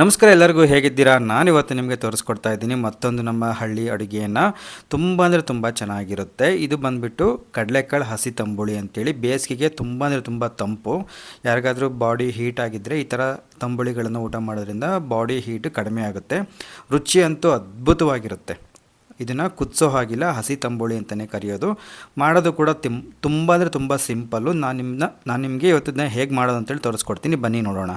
ನಮಸ್ಕಾರ ಎಲ್ಲರಿಗೂ ಹೇಗಿದ್ದೀರಾ? ನಾನು ಇವತ್ತು ನಿಮಗೆ ತೋರಿಸ್ಕೊಡ್ತಾ ಇದ್ದೀನಿ ಮತ್ತೊಂದು ನಮ್ಮ ಹಳ್ಳಿ ಅಡುಗೆಯನ್ನು. ತುಂಬ ಅಂದರೆ ತುಂಬ ಚೆನ್ನಾಗಿರುತ್ತೆ. ಇದು ಬಂದುಬಿಟ್ಟು ಕಡಲೆಕಾಳು ಹಸಿ ತಂಬುಳಿ ಅಂತೇಳಿ ಬೇಸಿಗೆಗೆ ತುಂಬ ಅಂದರೆ ತುಂಬ ತಂಪು. ಯಾರಿಗಾದರೂ ಬಾಡಿ ಹೀಟ್ ಆಗಿದ್ದರೆ ಈ ಥರ ತಂಬುಳಿಗಳನ್ನು ಊಟ ಮಾಡೋದ್ರಿಂದ ಬಾಡಿ ಹೀಟ್ ಕಡಿಮೆ ಆಗುತ್ತೆ. ರುಚಿ ಅಂತೂ ಅದ್ಭುತವಾಗಿರುತ್ತೆ. ಇದನ್ನು ಕುದಿಸೋ ಹಾಗಿಲ್ಲ, ಹಸಿ ತಂಬುಳಿ ಅಂತಲೇ ಕರೆಯೋದು. ಮಾಡೋದು ಕೂಡ ತಿಮ್, ತುಂಬ ಅಂದರೆ ತುಂಬ ಸಿಂಪಲ್ಲು. ನಾನು ನಿಮ್ಮನ್ನ ನಾನು ನಿಮಗೆ ಇವತ್ತಿನ ಹೇಗೆ ಮಾಡೋದು ಅಂತೇಳಿ ತೋರಿಸ್ಕೊಡ್ತೀನಿ. ಬನ್ನಿ ನೋಡೋಣ.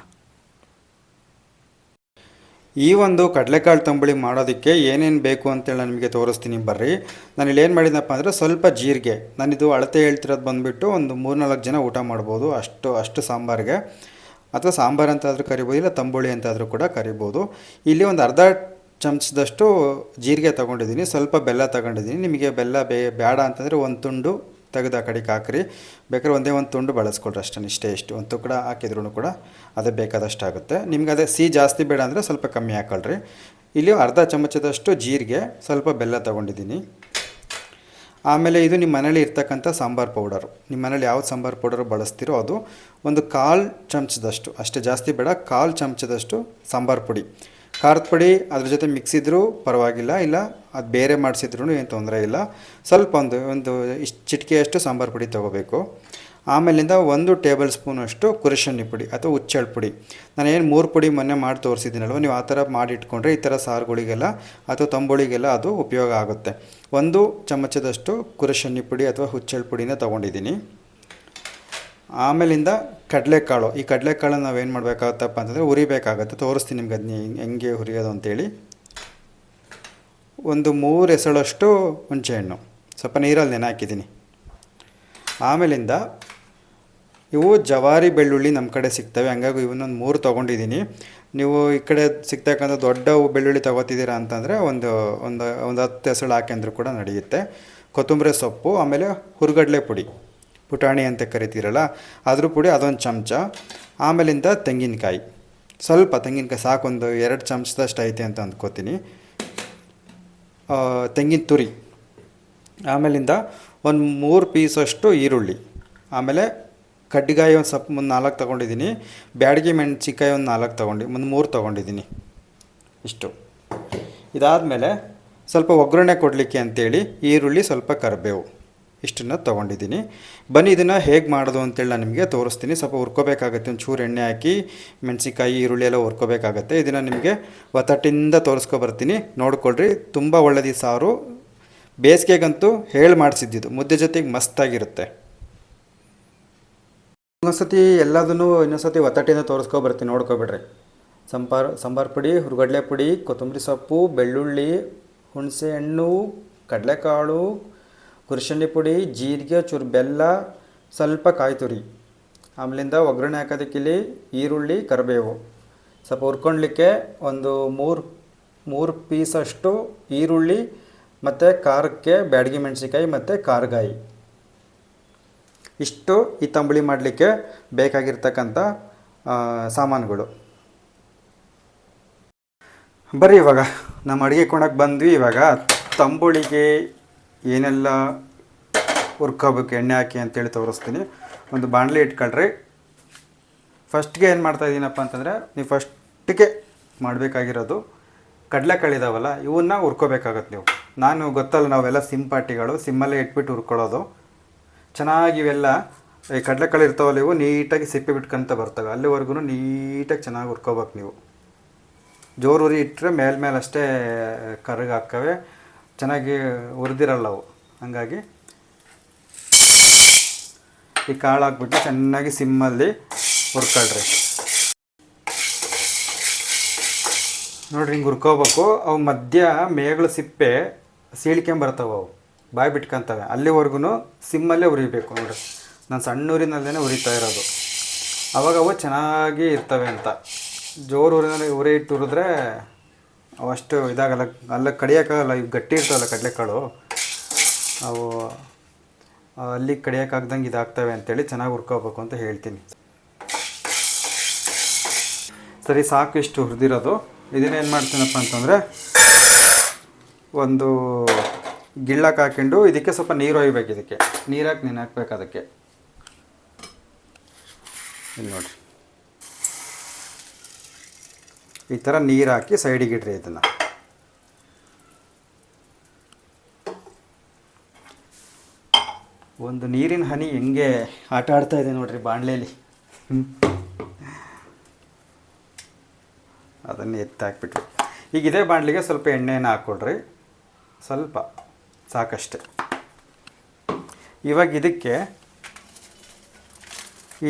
ಈ ಒಂದು ಕಡಲೆಕಾಳು ತಂಬುಳಿ ಮಾಡೋದಕ್ಕೆ ಏನೇನು ಬೇಕು ಅಂತೇಳಿ ನಿಮಗೆ ತೋರಿಸ್ತೀನಿ ಬರ್ರಿ. ನಾನು ಇಲ್ಲಿ ಏನು ಮಾಡಿದ್ದೆನಪ್ಪ ಅಂದರೆ ಸ್ವಲ್ಪ ಜೀರಿಗೆ, ನಾನಿದು ಅಳತೆ ಹೇಳ್ತಿರೋದು ಬಂದುಬಿಟ್ಟು ಒಂದು ಮೂರ್ನಾಲ್ಕು ಜನ ಊಟ ಮಾಡ್ಬೋದು, ಅಷ್ಟು ಅಷ್ಟು ಸಾಂಬಾರಿಗೆ. ಅಥವಾ ಸಾಂಬಾರು ಅಂತಾದರೂ ಕರಿಬೋದು, ಇಲ್ಲ ತಂಬುಳಿ ಅಂತಾದರೂ ಕೂಡ ಕರಿಬೋದು. ಇಲ್ಲಿ ಒಂದು ಅರ್ಧ ಚಮಚದಷ್ಟು ಜೀರಿಗೆ ತೊಗೊಂಡಿದ್ದೀನಿ, ಸ್ವಲ್ಪ ಬೆಲ್ಲ ತಗೊಂಡಿದ್ದೀನಿ. ನಿಮಗೆ ಬೆಲ್ಲ ಬೇಡ ಅಂತಂದರೆ ಒಂದು ತುಂಡು ತೆಗೆದು ಆ ಕಡೆಗೆ ಹಾಕ್ರಿ. ಬೇಕಾದ್ರೆ ಒಂದೇ ಒಂದು ತುಂಡು ಬಳಸ್ಕೊಳ್ರಿ ಅಷ್ಟೇ, ಇಷ್ಟೇ ಇಷ್ಟು. ಒಂದು ತುಕಡ ಹಾಕಿದ್ರೂ ಕೂಡ ಅದೇ ಬೇಕಾದಷ್ಟು ಆಗುತ್ತೆ. ನಿಮ್ಗೆ ಅದೇ ಸಿಹಿ ಜಾಸ್ತಿ ಬೇಡ ಅಂದರೆ ಸ್ವಲ್ಪ ಕಮ್ಮಿ ಹಾಕೊಳ್ರಿ. ಇಲ್ಲಿ ಅರ್ಧ ಚಮಚದಷ್ಟು ಜೀರಿಗೆ, ಸ್ವಲ್ಪ ಬೆಲ್ಲ ತೊಗೊಂಡಿದ್ದೀನಿ. ಆಮೇಲೆ ಇದು ನಿಮ್ಮ ಮನೇಲಿ ಇರ್ತಕ್ಕಂಥ ಸಾಂಬಾರು ಪೌಡರು. ನಿಮ್ಮ ಮನೇಲಿ ಯಾವ ಸಾಂಬಾರು ಪೌಡರ್ ಬಳಸ್ತೀರೋ ಅದು ಒಂದು ಕಾಲು ಚಮಚದಷ್ಟು, ಅಷ್ಟೇ ಜಾಸ್ತಿ ಬೇಡ, ಕಾಲು ಚಮಚದಷ್ಟು ಸಾಂಬಾರು ಪುಡಿ. ಖಾರದ ಪುಡಿ ಅದ್ರ ಜೊತೆ ಮಿಕ್ಸ್ ಇದ್ದರೂ ಪರವಾಗಿಲ್ಲ, ಇಲ್ಲ ಅದು ಬೇರೆ ಮಾಡಿಸಿದ್ರೂ ಏನು ತೊಂದರೆ ಇಲ್ಲ. ಸ್ವಲ್ಪ ಒಂದು ಒಂದು ಇಷ್ಟು ಚಿಟಿಕೆಯಷ್ಟು ಸಾಂಬಾರು ಪುಡಿ ತೊಗೋಬೇಕು. ಆಮೇಲಿಂದ ಒಂದು ಟೇಬಲ್ ಸ್ಪೂನಷ್ಟು ಕುರಿಶಣ್ಣಿ ಪುಡಿ ಅಥವಾ ಹುಚ್ಚೆಳ್ಳು ಪುಡಿ. ನಾನು ಏನು ಮೂರು ಪುಡಿ ಮೊನ್ನೆ ಮಾಡಿ ತೋರಿಸಿದ್ದೀನಲ್ವ, ನೀವು ಆ ಥರ ಮಾಡಿ ಇಟ್ಕೊಂಡ್ರೆ ಈ ಥರ ಸಾರುಗಳಿಗೆಲ್ಲ ಅಥವಾ ತಂಬುಳಿಗೆಲ್ಲ ಅದು ಉಪಯೋಗ ಆಗುತ್ತೆ. ಒಂದು ಚಮಚದಷ್ಟು ಕುರಶನಿ ಪುಡಿ ಅಥವಾ ಹುಚ್ಚೆಳ್ಳು ಪುಡಿನ ತೊಗೊಂಡಿದ್ದೀನಿ. ಆಮೇಲಿಂದ ಕಡಲೆಕಾಳು. ಈ ಕಡಲೆಕಾಳನ್ನು ನಾವೇನು ಮಾಡಬೇಕಾಗತ್ತಪ್ಪ ಅಂತಂದರೆ ಹುರಿಬೇಕಾಗತ್ತೆ. ತೋರಿಸ್ತೀನಿ ನಿಮ್ಗೆ ಅದನ್ನ ಹೆಂಗೆ ಹುರಿಯೋದು ಅಂತೇಳಿ. ಒಂದು ಮೂರು ಎಸಳಷ್ಟು ಹುಣಸೆಹಣ್ಣು. ಸ್ವಲ್ಪ ನೀರಲ್ಲಿ ನೆನೆ ಹಾಕಿದ್ದೀನಿ. ಆಮೇಲಿಂದ ಇವು ಜವಾರಿ ಬೆಳ್ಳುಳ್ಳಿ ನಮ್ಮ ಕಡೆ ಸಿಗ್ತವೆ. ಹಂಗಾಗಿ ಇವನ್ನೊಂದು ಮೂರು ತೊಗೊಂಡಿದ್ದೀನಿ ನೀವು ಈ ಕಡೆ ಸಿಗ್ತಕ್ಕಂಥ ದೊಡ್ಡ ಬೆಳ್ಳುಳ್ಳಿ ತೊಗೋತಿದ್ದೀರಾ ಅಂತಂದರೆ ಒಂದು ಒಂದು ಒಂದು ಹತ್ತು ಹೆಸಳು ಹಾಕಂದ್ರೂ ಕೂಡ ನಡೆಯುತ್ತೆ. ಕೊತ್ತಂಬರಿ ಸೊಪ್ಪು, ಆಮೇಲೆ ಹುರುಗಡಲೆ ಪುಡಿ. ಪುಟಾಣಿ ಅಂತ ಕರಿತೀರಲ್ಲ ಅದ್ರ ಪುಡಿ ಅದೊಂದು ಚಮಚ. ಆಮೇಲಿಂದ ತೆಂಗಿನಕಾಯಿ. ಸ್ವಲ್ಪ ತೆಂಗಿನಕಾಯಿ ಸಾಕೊಂದು ಎರಡು ಚಮಚದಷ್ಟು ಐತೆ ಅಂತ ಅಂದ್ಕೋತೀನಿ. ತೆಂಗಿನ ತುರಿ. ಆಮೇಲಿಂದ ಒಂದು ಮೂರು ಪೀಸಷ್ಟು ಈರುಳ್ಳಿ. ಆಮೇಲೆ ಕಡ್ಡಿಗಾಯಿ ಒಂದು ಸ್ವಲ್ಪ ಮುಂದೆ ನಾಲ್ಕು ತೊಗೊಂಡಿದ್ದೀನಿ ಬ್ಯಾಡಿಗೆ ಮೆಣಸಿನ್ಕಾಯಿ ಒಂದು ನಾಲ್ಕು ತೊಗೊಂಡು ಮುಂದೆ ಮೂರು ತೊಗೊಂಡಿದ್ದೀನಿ ಇಷ್ಟು. ಇದಾದಮೇಲೆ ಸ್ವಲ್ಪ ಒಗ್ಗರಣೆ ಕೊಡಲಿಕ್ಕೆ ಅಂತೇಳಿ ಈರುಳ್ಳಿ ಸ್ವಲ್ಪ ಕರಿಬೇವು. ಇಷ್ಟನ್ನು ತೊಗೊಂಡಿದ್ದೀನಿ. ಬನ್ನಿ, ಇದನ್ನು ಹೇಗೆ ಮಾಡೋದು ಅಂತೇಳಿ ನಾನು ನಿಮಗೆ ತೋರಿಸ್ತೀನಿ. ಸ್ವಲ್ಪ ಹುರ್ಕೋಬೇಕಾಗತ್ತೆ ಒಂದು ಚೂರು ಎಣ್ಣೆ ಹಾಕಿ ಮೆಣಸಿಕಾಯಿ ಈರುಳ್ಳಿ ಎಲ್ಲ ಹುರ್ಕೋಬೇಕಾಗತ್ತೆ. ಇದನ್ನು ನಿಮಗೆ ಒತ್ತಟ್ಟಿಂದ ತೋರಿಸ್ಕೊಬರ್ತೀನಿ ನೋಡ್ಕೊಳ್ರಿ, ತುಂಬ ಒಳ್ಳೇದು ಈ ಸಾರು. ಬೇಸಿಗೆಗಂತೂ ಹೇಳಿ ಮಾಡಿಸಿದ್ದಿದ್ದು. ಮುದ್ದೆ ಜೊತೆಗೆ ಮಸ್ತಾಗಿರುತ್ತೆ. ಇನ್ನೊಂದ್ಸತಿ ಎಲ್ಲದನ್ನು ಇನ್ನೊಂದ್ಸತಿ ಒತ್ತಟ್ಟಿಂದ ತೋರಿಸ್ಕೊಬರ್ತೀನಿ ನೋಡ್ಕೊಬಿಡ್ರಿ ಸಂಪಾರ್, ಸಾಂಬಾರು ಪುಡಿ, ಹುರುಗಡಲೆ ಪುಡಿ, ಕೊತ್ತಂಬರಿ ಸೊಪ್ಪು, ಬೆಳ್ಳುಳ್ಳಿ, ಹುಣಸೆ ಹಣ್ಣು, ಕಡಲೆಕಾಳು ಕುರ್ಶನಿ ಪುಡಿ ಜೀರಿಗೆ ಚೂರು ಬೆಲ್ಲ ಸ್ವಲ್ಪ ಕಾಯಿ ತುರಿ ಆಮೇಲಿಂದ ಒಗ್ಗರಣೆ ಹಾಕೋದಕ್ಕಿಲ್ಲಿ ಈರುಳ್ಳಿ, ಕರಿಬೇವು. ಸ್ವಲ್ಪ ಹುರ್ಕೊಳ್ಲಿಕ್ಕೆ ಒಂದು ಮೂರು ಮೂರು ಪೀಸಷ್ಟು ಈರುಳ್ಳಿ ಮತ್ತು ಖಾರಕ್ಕೆ ಬ್ಯಾಡಗಿ ಮೆಣಸಿನ್ಕಾಯಿ ಮತ್ತು ಖಾರಗಾಯಿ. ಇಷ್ಟು ಈ ತಂಬುಳಿ ಮಾಡಲಿಕ್ಕೆ ಬೇಕಾಗಿರ್ತಕ್ಕಂಥ ಸಾಮಾನುಗಳು. ಬರ್ರಿ ಇವಾಗ. ನಮ್ಮ ಅಡುಗೆ ಕೊಣಕ್ಕೆ ಬಂದ್ವಿ ಇವಾಗ ತಂಬುಳಿಗೆ ಏನೆಲ್ಲ ಹುರ್ಕೋಬೇಕು, ಎಣ್ಣೆ ಹಾಕಿ ಅಂತೇಳಿ ತೋರಿಸ್ತೀನಿ. ಒಂದು ಬಾಣಲೆ ಇಟ್ಕೊಳ್ರಿ. ಫಸ್ಟ್ಗೆ ಏನು ಮಾಡ್ತಾ ಇದ್ದೀನಪ್ಪ ಅಂತಂದರೆ, ನೀವು ಫಸ್ಟಿಗೆ ಮಾಡಬೇಕಾಗಿರೋದು ಕಡಲೆಕಾಳು ಇದಾವಲ್ಲ, ಇವನ್ನ ಹುರ್ಕೋಬೇಕಾಗತ್ತೆ ನೀವು. ನಾನು ಗೊತ್ತಲ್ಲ, ನಾವೆಲ್ಲ ಸಿಮ್ ಪಾರ್ಟಿಗಳು ಸಿಮ್ಮಲ್ಲೇ ಇಟ್ಬಿಟ್ಟು ಹುರ್ಕೊಳ್ಳೋದು. ಚೆನ್ನಾಗಿ ಇವೆಲ್ಲ, ಈ ಕಡಲೆಕಾಳು ಇರ್ತಾವಲ್ಲ ಇವು, ನೀಟಾಗಿ ಸಿಪ್ಪೆ ಬಿಟ್ಕೊಂತ ಬರ್ತವೆ. ಅಲ್ಲಿವರೆಗೂ ನೀಟಾಗಿ ಚೆನ್ನಾಗಿ ಹುರ್ಕೋಬೇಕು ನೀವು. ಜೋರು ಉರಿ ಇಟ್ಟರೆ ಮೇಲೆ ಅಷ್ಟೇ ಚೆನ್ನಾಗಿ ಹುರಿದಿರಲ್ಲ ಅವು. ಹಾಗಾಗಿ ಈ ಕಾಳು ಹಾಕ್ಬಿಟ್ಟು ಚೆನ್ನಾಗಿ ಸಿಮ್ಮಲ್ಲಿ ಹುರ್ಕೊಳ್ರಿ. ನೋಡ್ರಿ ಹಿಂಗೆ ಹುರ್ಕೋಬೇಕು. ಅವು ಮಧ್ಯ ಮೇಗಳು ಸಿಪ್ಪೆ ಸೀಳ್ಕೊಂಬರ್ತಾವೆ ಅವು. ಬಾಯಿ ಬಿಟ್ಕೊಂತವೆ. ಅಲ್ಲಿವರೆಗೂ ಸಿಮ್ಮಲ್ಲೇ ಉರಿಬೇಕು ನೋಡ್ರಿ. ನಾನು ಸಣ್ಣ ಊರಿನಲ್ಲೇ ಉರಿತಾ ಇರೋದು. ಅವಾಗ ಅವು ಚೆನ್ನಾಗಿ ಇರ್ತವೆ ಅಂತ. ಜೋರು ಊರಿನಲ್ಲಿ ಉರಿ ಇಟ್ಟು ಹುರಿದ್ರೆ ಅವಷ್ಟು ಇದಾಗಲ್ಲ, ಅಲ್ಲ ಕಡಿಯೋಕ್ಕಾಗಲ್ಲ, ಇವು ಗಟ್ಟಿ ಇರ್ತಾವಲ್ಲ ಕಡಲೆಕಾಳು. ಅವು ಅಲ್ಲಿ ಕಡಿಯೋಕ್ಕಾಗ್ದಂಗೆ ಇದಾಗ್ತವೆ ಅಂತೇಳಿ ಚೆನ್ನಾಗಿ ಹುರ್ಕೋಬೇಕು ಅಂತ ಹೇಳ್ತೀನಿ. ಸರಿ, ಸಾಕು ಇಷ್ಟು ಹುರಿದಿರೋದು. ಇದನ್ನೇನು ಮಾಡ್ತೀನಪ್ಪ ಅಂತಂದರೆ, ಒಂದು ಗಿಳ್ಳಕ್ಕೆ ಹಾಕೊಂಡು ಇದಕ್ಕೆ ಸ್ವಲ್ಪ ನೀರು ಒಯ್ಬೇಕು ಇದಕ್ಕೆ. ನೀರಾಕಿ ನೀನು ಹಾಕ್ಬೇಕು ಅದಕ್ಕೆ. ಇಲ್ಲಿ ನೋಡಿರಿ. ಈ ಥರ ನೀರು ಹಾಕಿ ಸೈಡಿಗೆ ಇಡ್ರಿ ಇದನ್ನು. ಒಂದು ನೀರಿನ ಹನಿ ಹೆಂಗೆ ಆಟ ಆಡ್ತಾ ಇದೆ ನೋಡ್ರಿ ಬಾಣಲೆಯಲ್ಲಿ ಅದನ್ನು ಎತ್ತಿ ಹಾಕ್ಬಿಟ್ರಿ. ಈಗ ಇದೇ ಬಾಣಲಿಗೆ ಸ್ವಲ್ಪ ಎಣ್ಣೆನ ಹಾಕ್ಕೊಡ್ರಿ ಸ್ವಲ್ಪ, ಸಾಕಷ್ಟೆ. ಇವಾಗ ಇದಕ್ಕೆ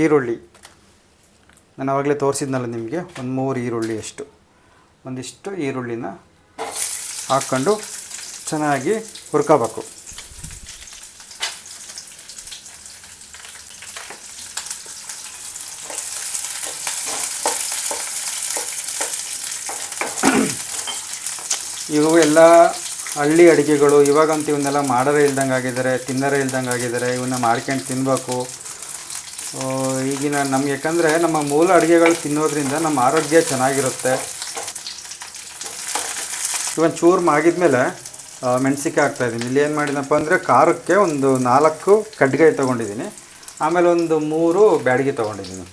ಈರುಳ್ಳಿ. ನಾನು ಆವಾಗಲೇ ತೋರಿಸಿದ್ನಲ್ಲ ನಿಮಗೆ, ಒಂದು ಮೂರು ಈರುಳ್ಳಿ ಅಷ್ಟು. ಒಂದಿಷ್ಟು ಈರುಳ್ಳಿನ ಹಾಕ್ಕೊಂಡು ಚೆನ್ನಾಗಿ ಹುರ್ಕೋಬೇಕು. ಇವು ಎಲ್ಲ ಹಳ್ಳಿ ಅಡುಗೆಗಳು, ಇವಾಗಂತೂ ಇವನ್ನೆಲ್ಲ ಮಾಡರೇ ಇಲ್ದಂಗೆ ಆಗಿದ್ದಾರೆ ತಿನ್ನರೇ ಇಲ್ದಂಗೆ ಆಗಿದ್ದಾರೆ ಇವನ್ನ ಮಾಡ್ಕೊಂಡು ತಿನ್ನಬೇಕು ಈಗಿನ ನಮ್ಗೆ ಯಾಕಂದರೆ ನಮ್ಮ ಮೂಲ ಅಡುಗೆಗಳು ತಿನ್ನೋದ್ರಿಂದ ನಮ್ಮ ಆರೋಗ್ಯ ಚೆನ್ನಾಗಿರುತ್ತೆ. ಇವನ್ ಚೂರು ಮಾಗಿದ್ಮೇಲೆ ಮೆಣಸಿಕಾಯಿ ಹಾಕ್ತಾಯಿದ್ದೀನಿ ಇಲ್ಲಿ ಏನು ಮಾಡಿದಪ್ಪ ಅಂದರೆ ಖಾರಕ್ಕೆ ಒಂದು ನಾಲ್ಕು ಕಡ್ಗಾಯಿ ತೊಗೊಂಡಿದ್ದೀನಿ. ಆಮೇಲೆ ಒಂದು ಮೂರು ಬ್ಯಾಡಿಗೆ ತೊಗೊಂಡಿದ್ದೀನಿ.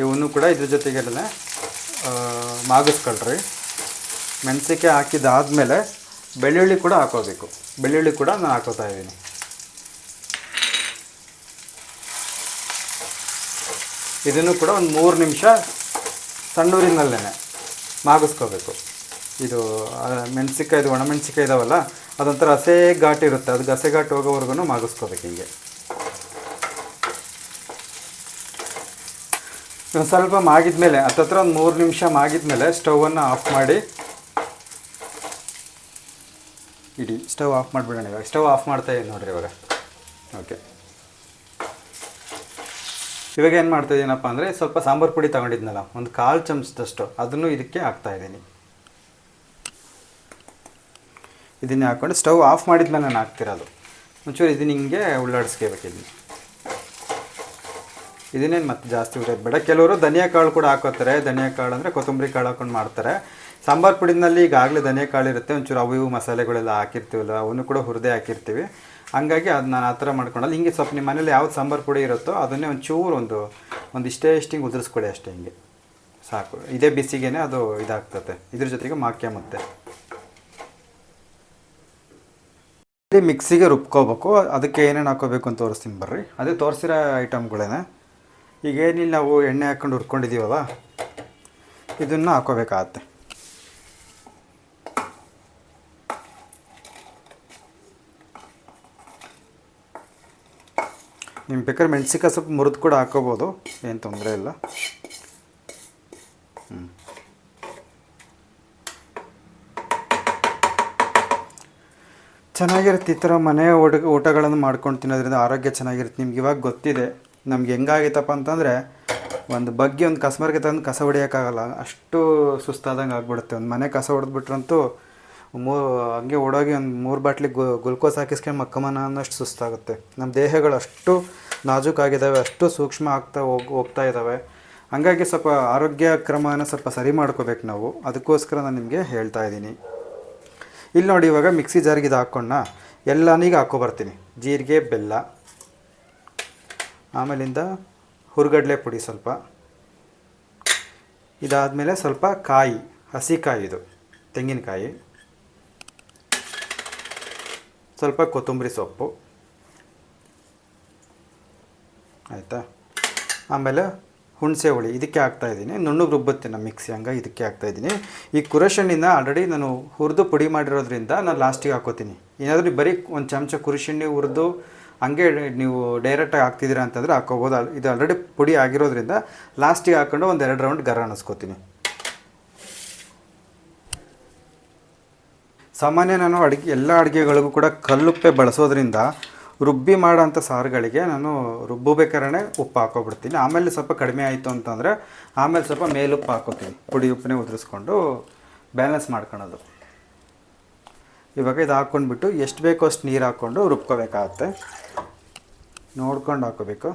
ಇವನ್ನು ಕೂಡ ಇದ್ರ ಜೊತೆಗೆಲ್ಲ ಮಾಗಿಸ್ಕೊಳ್ರಿ. ಮೆಣಸಿಕಾಯಿ ಹಾಕಿದಾದ್ಮೇಲೆ ಬೆಳ್ಳುಳ್ಳಿ ಕೂಡ ಹಾಕೋಬೇಕು. ಬೆಳ್ಳುಳ್ಳಿ ಕೂಡ ನಾನು ಹಾಕೋತಾ ಇದ್ದೀನಿ. ಇದನ್ನು ಕೂಡ ಒಂದು ಮೂರು ನಿಮಿಷ ಸಣ್ಣೂರಿನಲ್ಲೇ ಮಾಗಿಸ್ಕೋಬೇಕು. ಇದು ಮೆಣಸಿಕಾಯ್ದು ಒಣಮೆಣಸಿನ್ಕಾಯಿ ಇದಾವಲ್ಲ, ಅದೊಂಥರ ಹಸೆ ಘಾಟ್ ಇರುತ್ತೆ. ಅದು ಹಸೆ ಘಾಟ್ ಹೋಗೋವರೆಗೂ ಮಾಗಿಸ್ಕೋಬೇಕು ಹಿಂಗೆ. ಒಂದು ಸ್ವಲ್ಪ ಮಾಗಿದ್ಮೇಲೆ, ಹತ್ತತ್ರ ಒಂದು ಮೂರು ನಿಮಿಷ ಮಾಗಿದ್ಮೇಲೆ ಸ್ಟವನ್ನು ಆಫ್ ಮಾಡಿ, ಇಡಿ, ಸ್ಟವ್ ಆಫ್ ಮಾಡಿಬಿಡೋಣ ಇವಾಗ. ಸ್ಟವ್ ಆಫ್ ಮಾಡ್ತಾ ಇದ್ದೀನಿ ನೋಡಿರಿ ಇವಾಗ. ಓಕೆ. ಇವಾಗ ಏನು ಮಾಡ್ತಾ ಇದ್ದೀನಪ್ಪ ಅಂದರೆ ಸ್ವಲ್ಪ ಸಾಂಬಾರು ಪುಡಿ ತಗೊಂಡಿದ್ನಲ್ಲ, ಒಂದು ಕಾಲು ಚಮಚದಷ್ಟು. ಅದನ್ನು ಇದಕ್ಕೆ ಹಾಕ್ತಾ ಇದ್ದೀನಿ ಇದನ್ನೇ ಹಾಕ್ಕೊಂಡು ಸ್ಟವ್ ಆಫ್ ಮಾಡಿದ್ಮೇಲೆ ನಾನು ಹಾಕ್ತಿರೋದು. ಒಂಚೂರು ಇದನ್ನ ಹಿಂಗೆ ಉಳ್ಳಾಡಿಸ್ಕೋಬೇಕು ಇದನ್ನ ಇದನ್ನೇನು ಮತ್ತೆ ಜಾಸ್ತಿ ಉರಿಯೋದು ಬೇಡ. ಕೆಲವರು ಧನಿಯಾ ಕಾಳು ಕೂಡ ಹಾಕೋತಾರೆ. ಧನಿಯಾ ಕಾಳು ಅಂದರೆ ಕೊತ್ತಂಬರಿ ಕಾಳು ಹಾಕೊಂಡು ಮಾಡ್ತಾರೆ. ಸಾಂಬಾರು ಪುಡಿನಲ್ಲಿ ಈಗಾಗಲೇ ಧನಿಯಾ ಕಾಳು ಇರುತ್ತೆ. ಒಂಚೂರು ಅವು ಇವು ಮಸಾಲೆಗಳೆಲ್ಲ ಹಾಕಿರ್ತೀವಲ್ಲ, ಅವನ್ನು ಕೂಡ ಹುರಿದೇ ಹಾಕಿರ್ತೀವಿ. ಹಂಗಾಗಿ ಅದು ನಾನು ಆ ಥರ ಮಾಡ್ಕೊಂಡಲ್ಲ. ಹಿಂಗೆ ಸ್ವಲ್ಪ ನಿಮ್ಮ ಮನೇಲಿ ಯಾವ್ದು ಸಾಂಬಾರು ಪುಡಿ ಇರುತ್ತೋ ಅದನ್ನೇ ಒಂಚೂರು ಒಂದು ಒಂದು ಇಷ್ಟೇ ಇಷ್ಟು ಹಿಂಗೆ ಉದುರಿಸ್ಕೊಡಿ ಅಷ್ಟೇ ಹಿಂಗೆ. ಸಾಕು. ಇದೇ ಬಿಸಿಗೇನೆ ಅದು ಇದಾಗ್ತದೆ ಇದ್ರ ಜೊತೆಗೆ ಮಾಕ್ಯ ಮತ್ತೆ ಮಿಕ್ಸಿಗೆ ರುಬ್ಕೋಬೇಕು. ಅದಕ್ಕೆ ಏನೇನು ಹಾಕೋಬೇಕು ಅಂತ ತೋರಿಸ್ತೀನಿ ಬರ್ರಿ. ಅದೇ ತೋರಿಸಿರೋ ಐಟಮ್ಗಳೇನೆ. ಈಗ ಏನಿಲ್ಲ ನಾವು ಎಣ್ಣೆ ಹಾಕ್ಕೊಂಡು ಹುರ್ಕೊಂಡಿದ್ದೀವಲ್ಲ ಇದನ್ನು ಹಾಕೋಬೇಕಾಗತ್ತೆ. ನಿಮ್ಮ ಬೇಕಾದ್ರೆ ಮೆಣಸಿಕಾಯಿ ಸ್ವಲ್ಪ ಮುರಿದು ಕೂಡ ಹಾಕೋಬೋದು, ಏನು ತೊಂದರೆ ಇಲ್ಲ. ಚೆನ್ನಾಗಿರುತ್ತೆ ಈ ಥರ ಮನೆ ಊಟ ಊಟಗಳನ್ನು ಮಾಡ್ಕೊಂಡು ತಿನ್ನೋದ್ರಿಂದ ಆರೋಗ್ಯ ಚೆನ್ನಾಗಿರುತ್ತೆ. ನಿಮ್ಗೆ ಇವಾಗ ಗೊತ್ತಿದೆ ನಮ್ಗೆ ಹೆಂಗಾಗಿತ್ತಪ್ಪ ಅಂತಂದರೆ ಒಂದು ಬಗ್ಗೆ ಒಂದು ಕಸ್ಮರ್ಗೆ ತಂದು ಕಸ ಹೊಡಿಯೋಕ್ಕಾಗಲ್ಲ, ಅಷ್ಟು ಸುಸ್ತಾದಂಗೆ ಆಗ್ಬಿಡುತ್ತೆ. ಒಂದು ಮನೆ ಕಸ ಹೊಡೆದ್ಬಿಟ್ರಂತೂ ಮೂ, ಹಂಗೆ ಓಡೋಗಿ ಒಂದು ಮೂರು ಬಾಟ್ಲಿ ಗು, ಗ್ಲುಕೋಸ್ ಹಾಕಿಸ್ಕೊಂಡು ಮಕ್ಕಮನ ಅನ್ನೋಷ್ಟು ಸುಸ್ತಾಗುತ್ತೆ. ನಮ್ಮ ದೇಹಗಳು ಅಷ್ಟು ನಾಜೂಕಾಗಿದ್ದಾವೆ ಅಷ್ಟು ಸೂಕ್ಷ್ಮ ಆಗ್ತಾ ಹೋಗಿ, ಹೋಗ್ತಾ ಇದ್ದಾವೆ. ಹಂಗಾಗಿ ಸ್ವಲ್ಪ ಆರೋಗ್ಯ ಕ್ರಮನ ಸ್ವಲ್ಪ ಸರಿ ಮಾಡ್ಕೋಬೇಕು ನಾವು. ಅದಕ್ಕೋಸ್ಕರ ನಾನು ನಿಮಗೆ ಹೇಳ್ತಾ ಇದ್ದೀನಿ. ಇಲ್ಲಿ ನೋಡಿ ಇವಾಗ ಮಿಕ್ಸಿ ಜಾರಿಗೆ ಇದು ಹಾಕ್ಕೊಂಡ ಎಲ್ಲನೀಗ ಹಾಕ್ಕೊಬರ್ತೀನಿ. ಜೀರಿಗೆ, ಬೆಲ್ಲ. ಆಮೇಲಿಂದ ಹುರ್ಗಡ್ಲೆ ಪುಡಿ ಸ್ವಲ್ಪ. ಇದಾದಮೇಲೆ ಸ್ವಲ್ಪ ಕಾಯಿ ಹಸಿ ಕಾಯಿ ಇದು, ತೆಂಗಿನಕಾಯಿ. ಸ್ವಲ್ಪ ಕೊತ್ತಂಬರಿ ಸೊಪ್ಪು. ಆಯಿತಾ? ಆಮೇಲೆ ಹುಣಸೆ ಹುಳಿ, ಇದಕ್ಕೆ ಹಾಕ್ತಾ ಇದ್ದೀನಿ. ನುಣ್ಣಗೆ ರುಬ್ಬುತ್ತೆ ನಮ್ಮ ಮಿಕ್ಸಿ ಹಂಗಾಗಿ ಇದಕ್ಕೆ ಹಾಕ್ತಾ ಇದ್ದೀನಿ. ಈ ಕುರಶಣ್ಣಿನ ಆಲ್ರೆಡಿ ನಾನು ಹುರಿದು ಪುಡಿ ಮಾಡಿರೋದ್ರಿಂದ ನಾನು ಲಾಸ್ಟಿಗೆ ಹಾಕೋತೀನಿ. ಏನಾದರೂ ಬರೀ ಒಂದು ಚಮಚ ಕುರುಶಣ್ಣಿ ಹುರಿದು ಹಂಗೆ ನೀವು ಡೈರೆಕ್ಟಾಗಿ ಹಾಕ್ತಿದ್ದೀರಾ ಅಂತಂದರೆ ಹಾಕೋಬೋದು ಇದು ಆಲ್ರೆಡಿ ಪುಡಿ ಆಗಿರೋದ್ರಿಂದ ಲಾಸ್ಟಿಗೆ ಹಾಕ್ಕೊಂಡು ಒಂದು ಎರಡು ರೌಂಡ್ ಗರ ಅನ್ನಿಸ್ಕೋತೀನಿ ಸಾಮಾನ್ಯ ನಾನು ಅಡುಗೆ, ಎಲ್ಲ ಅಡುಗೆಗಳಿಗೂ ಕೂಡ ಕಲ್ಲುಪ್ಪೆ ಬಳಸೋದ್ರಿಂದ ರುಬ್ಬಿ ಮಾಡೋಂಥ ಸಾರುಗಳಿಗೆ ನಾನು ರುಬ್ಬಬೇಕಾದ್ರೆ ಉಪ್ಪು ಹಾಕೋಬಿಡ್ತೀನಿ ಆಮೇಲೆ ಸ್ವಲ್ಪ ಕಡಿಮೆ ಆಯಿತು ಅಂತಂದರೆ ಆಮೇಲೆ ಸ್ವಲ್ಪ ಮೇಲುಪ್ಪು ಹಾಕೋತೀನಿ ಪುಡಿ ಉಪ್ಪನ್ನೇ ಉದುರಿಸ್ಕೊಂಡು ಬ್ಯಾಲೆನ್ಸ್ ಮಾಡ್ಕೊಳೋದು. ಇವಾಗ ಇದು ಹಾಕ್ಕೊಂಡ್ಬಿಟ್ಟು ಎಷ್ಟು ಬೇಕೋ ಅಷ್ಟು ನೀರು ಹಾಕ್ಕೊಂಡು ರುಬ್ಕೋಬೇಕಾಗತ್ತೆ. ನೋಡ್ಕೊಂಡು ಹಾಕೋಬೇಕು.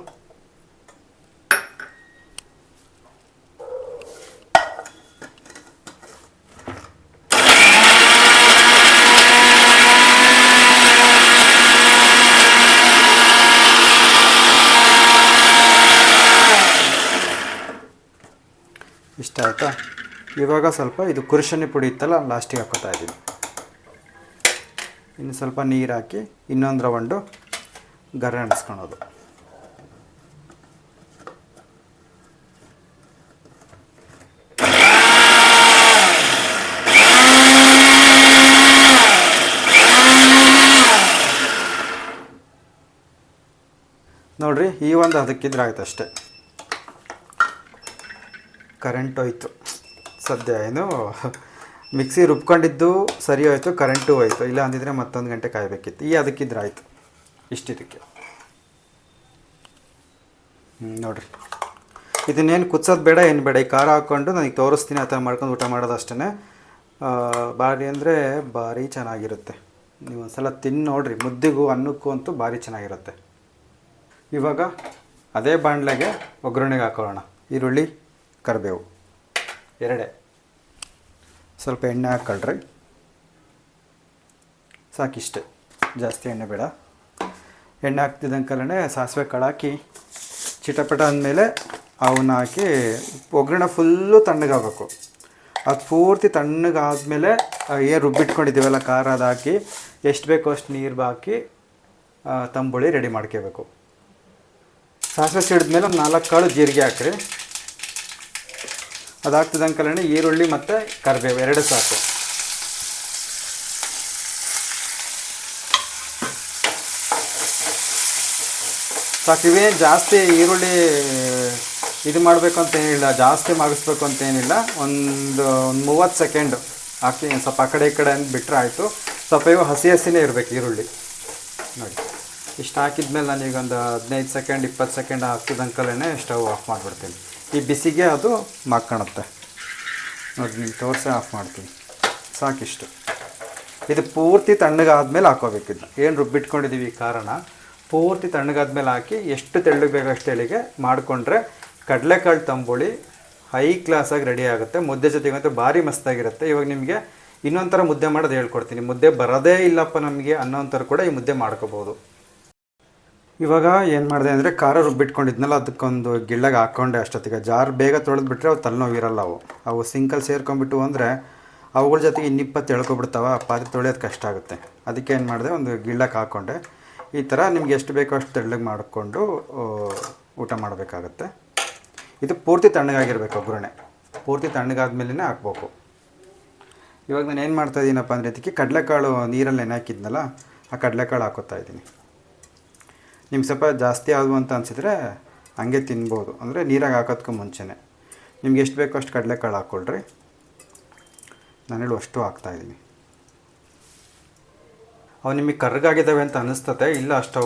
ಇಷ್ಟ ಆಯಿತಾ? ಇವಾಗ ಸ್ವಲ್ಪ ಇದು ಕುರುಶನಿ ಪುಡಿ ಇತ್ತಲ್ಲ, ಲಾಸ್ಟಿಗೆ ಹಾಕೋತಾ ಇದ್ದೀನಿ ಇನ್ನು ಸ್ವಲ್ಪ ನೀರು ಹಾಕಿ ಇನ್ನೊಂದು ರೌಂಡು ಗರ ಅಣಿಸ್ಕೊಳೋದು ನೋಡ್ರಿ, ಈ ಒಂದು ಅದಕ್ಕಿದ್ರೆ ಆಯ್ತು ಅಷ್ಟೇ. ಕರೆಂಟ್ ಹೋಯ್ತು. ಸದ್ಯ ಏನು ಮಿಕ್ಸಿ ರುಬ್ಕೊಂಡಿದ್ದು ಸರಿ ಹೋಯಿತು, ಕರೆಂಟು ಹೋಯಿತು. ಇಲ್ಲ ಅಂದಿದ್ರೆ ಮತ್ತೊಂದು ಗಂಟೆ ಕಾಯಬೇಕಿತ್ತು. ಈ ಅದಕ್ಕಿದ್ರೆ ಆಯಿತು. ಇಷ್ಟಿದಕ್ಕೆ. ಹ್ಞೂ ನೋಡ್ರಿ. ಇದನ್ನೇನು ಕುದ್ಸೋದು ಬೇಡ, ಏನು ಬೇಡ. ಈ ಖಾರ ಹಾಕ್ಕೊಂಡು ನನಗೆ ತೋರಿಸ್ತೀನಿ, ಆ ಥರ ಮಾಡ್ಕೊಂಡು ಊಟ ಮಾಡೋದು ಅಷ್ಟೇ ಭಾರಿ ಅಂದರೆ ಭಾರಿ ಚೆನ್ನಾಗಿರುತ್ತೆ. ನೀವು ಒಂದ್ಸಲ ತಿನ್ನು ನೋಡ್ರಿ. ಮುದ್ದೆಗೂ, ಅನ್ನಕ್ಕೂ ಅಂತೂ ಭಾರಿ ಚೆನ್ನಾಗಿರುತ್ತೆ. ಇವಾಗ ಅದೇ ಬಾಣಲೆಗೆ ಒಗ್ಗರಣೆಗೆ ಹಾಕೊಳ್ಳೋಣ. ಈರುಳ್ಳಿ, ಕರಿಬೇವು. ಎರಡೇ. ಸ್ವಲ್ಪ ಎಣ್ಣೆ ಹಾಕ್ಕೊಳ್ರಿ. ಸಾಕಿಷ್ಟೆ. ಜಾಸ್ತಿ ಎಣ್ಣೆ ಬೇಡ. ಎಣ್ಣೆ ಹಾಕ್ತಿದ್ದಂಕಲ್ಲೇ ಸಾಸಿವೆ ಕಾಳು ಹಾಕಿ ಚಿಟಪಟ ಅಂದಮೇಲೆ ಅವನ್ನ ಹಾಕಿ ಒಗ್ಗರಣೆ ಫುಲ್ಲು ತಣ್ಣಗಾಗಬೇಕು ಅದು ಪೂರ್ತಿ ತಣ್ಣಗಾದಮೇಲೆ ಏನು ರುಬ್ಬಿಟ್ಕೊಂಡಿದ್ದೀವಲ್ಲ ಖಾರ ಅದು ಹಾಕಿ, ಎಷ್ಟು ಬೇಕೋ ಅಷ್ಟು ನೀರು ಹಾಕಿ ತಂಬುಳಿ ರೆಡಿ ಮಾಡ್ಕೋಬೇಕು. ಸಾಸಿವೆ ಸಿಡಿದ್ಮೇಲೆ ನಾಲ್ಕು ಕಾಳು ಜೀರಿಗೆ ಹಾಕ್ರಿ. ಅದಾಗ್ತಿದ್ದಂಕಲ್ಲೇ ಈರುಳ್ಳಿ ಮತ್ತು ಕರಿಬೇವು, ಎರಡು ಸಾಕು. ಸಾಕು ಇವೇನು ಜಾಸ್ತಿ ಈರುಳ್ಳಿ ಇದು ಮಾಡಬೇಕು ಅಂತ ಏನಿಲ್ಲ, ಜಾಸ್ತಿ ಮಾಡಿಸಬೇಕು ಅಂತ ಏನಿಲ್ಲ. ಒಂದು ಒಂದು ಮೂವತ್ತು ಸೆಕೆಂಡು ಹಾಕಿ, ಸ್ವಲ್ಪ ಆ ಕಡೆ ಈ ಕಡೆ ಅಂತ ಬಿಟ್ಟರೆ ಆಯಿತು. ಸ್ವಲ್ಪ ಇವು ಹಸಿ ಹಸಿನೇ ಇರಬೇಕು ಈರುಳ್ಳಿ. ನೋಡಿ, ಇಷ್ಟು ಹಾಕಿದ್ಮೇಲೆ ನಾನೀಗ ಒಂದು ಹದಿನೈದು ಸೆಕೆಂಡ್, ಇಪ್ಪತ್ತು ಸೆಕೆಂಡ್ ಹಾಕಿದಂಕಲೇ ಸ್ಟವ್ ಆಫ್ ಮಾಡಿಬಿಡ್ತೀನಿ. ಈ ಬಿಸಿಗೆ ಅದು ಮಾಕ್ಕೊಳುತ್ತೆ ನೋಡಿ ನೀವು ತೋರಿಸಿ ಆಫ್ ಮಾಡ್ತೀನಿ. ಸಾಕಿಷ್ಟು. ಇದು ಪೂರ್ತಿ ತಣ್ಣಗಾದ್ಮೇಲೆ ಇದು. ಏನು ರುಬ್ಬಿಟ್ಕೊಂಡಿದ್ದೀವಿ ಈ ಕಾರಣ? ಪೂರ್ತಿ ತಣ್ಣಗಾದ್ಮೇಲೆ ಹಾಕಿ ಎಷ್ಟು ತೆಳ್ಳಗೆ ಬೇಕೋ ಅಷ್ಟು ತೆಳಿಗೆ ಮಾಡಿಕೊಂಡ್ರೆ ಕಡಲೆಕಾಳು ತಂಬುಳಿ ಹೈ ಕ್ಲಾಸಾಗಿ ರೆಡಿ ಆಗುತ್ತೆ. ಮುದ್ದೆ ಜೊತೆಗಂತೂ ಭಾರಿ ಮಸ್ತಾಗಿರುತ್ತೆ. ಇವಾಗ ನಿಮಗೆ ಇನ್ನೊಂಥರ ಮುದ್ದೆ ಮಾಡೋದು ಹೇಳ್ಕೊಡ್ತೀನಿ. ಮುದ್ದೆ ಬರೋದೇ ಇಲ್ಲಪ್ಪ ನಮಗೆ ಅನ್ನೋಂಥರ ಕೂಡ ಈ ಮುದ್ದೆ ಮಾಡ್ಕೋಬೋದು. ಇವಾಗ ಏನು ಮಾಡಿದೆ ಅಂದರೆ ಖಾರ ರುಬ್ಬಿಟ್ಕೊಂಡಿದ್ನಲ್ಲ, ಅದಕ್ಕೊಂದು ಗಿಳ್ಳಗೆ ಹಾಕ್ಕೊಂಡೆ ಅಷ್ಟೊತ್ತಿಗೆ. ಜಾರ್ ಬೇಗ ತೊಳೆದ್ಬಿಟ್ರೆ ಅವು ತಲೆನೋವು ಇರಲ್ಲ ಅವು. ಅವು ಸಿಂಕಲ್ಲಿ ಸೇರ್ಕೊಂಡ್ಬಿಟ್ಟು ಅಂದರೆ ಅವುಗಳ ಜೊತೆಗೆ ಇನ್ನಿಪ್ಪತ್ತು ಎಳ್ಕೊಬಿಡ್ತಾವ. ಪಾತ್ರೆ ತೊಳೆಯೋದು ಕಷ್ಟ ಆಗುತ್ತೆ. ಅದಕ್ಕೆ ಏನು ಮಾಡಿದೆ, ಒಂದು ಗಿಳ್ಳಕ್ಕೆ ಹಾಕ್ಕೊಂಡೆ ಈ ಥರ ನಿಮ್ಗೆ ಎಷ್ಟು ಬೇಕೋ ಅಷ್ಟು ತೆಳ್ಳಗೆ ಮಾಡಿಕೊಂಡು ಊಟ ಮಾಡಬೇಕಾಗತ್ತೆ. ಇದು ಪೂರ್ತಿ ತಣ್ಣಗಾಗಿರ್ಬೇಕು ಒಗ್ಗರಣೆ. ಪೂರ್ತಿ ತಣ್ಣಗಾದ್ಮೇಲೆ ಹಾಕ್ಬೇಕು. ಇವಾಗ ನಾನು ಏನು ಮಾಡ್ತಾ ಇದ್ದೀನಪ್ಪ ಅಂದರೆ, ಇದಕ್ಕೆ ಕಡಲೆಕಾಳು ನೀರಲ್ಲಿ ನೆನೆ ಹಾಕಿದ್ನಲ್ಲ, ಆ ಕಡಲೆಕಾಳು ಹಾಕೋತಾ ಇದ್ದೀನಿ ನಿಮ್ಗೆ ಸ್ವಲ್ಪ ಜಾಸ್ತಿ ಆದವು ಅಂತ ಅನಿಸಿದ್ರೆ ಹಂಗೆ ತಿನ್ಬೋದು. ಅಂದರೆ ನೀರಾಗೆ ಹಾಕೋದಕ್ಕೂ ಮುಂಚೆನೇ. ನಿಮ್ಗೆ ಎಷ್ಟು ಬೇಕೋ ಅಷ್ಟು ಕಡಲೆಕಾಳು ಹಾಕ್ಕೊಳ್ರಿ. ನಾನೇಳು ಅಷ್ಟು ಹಾಕ್ತಾಯಿದ್ದೀನಿ ಅವು ನಿಮಗೆ ಕರ್ಗಾಗಿದ್ದಾವೆ ಅಂತ ಅನಿಸ್ತತೆ ಇಲ್ಲ ಅಷ್ಟು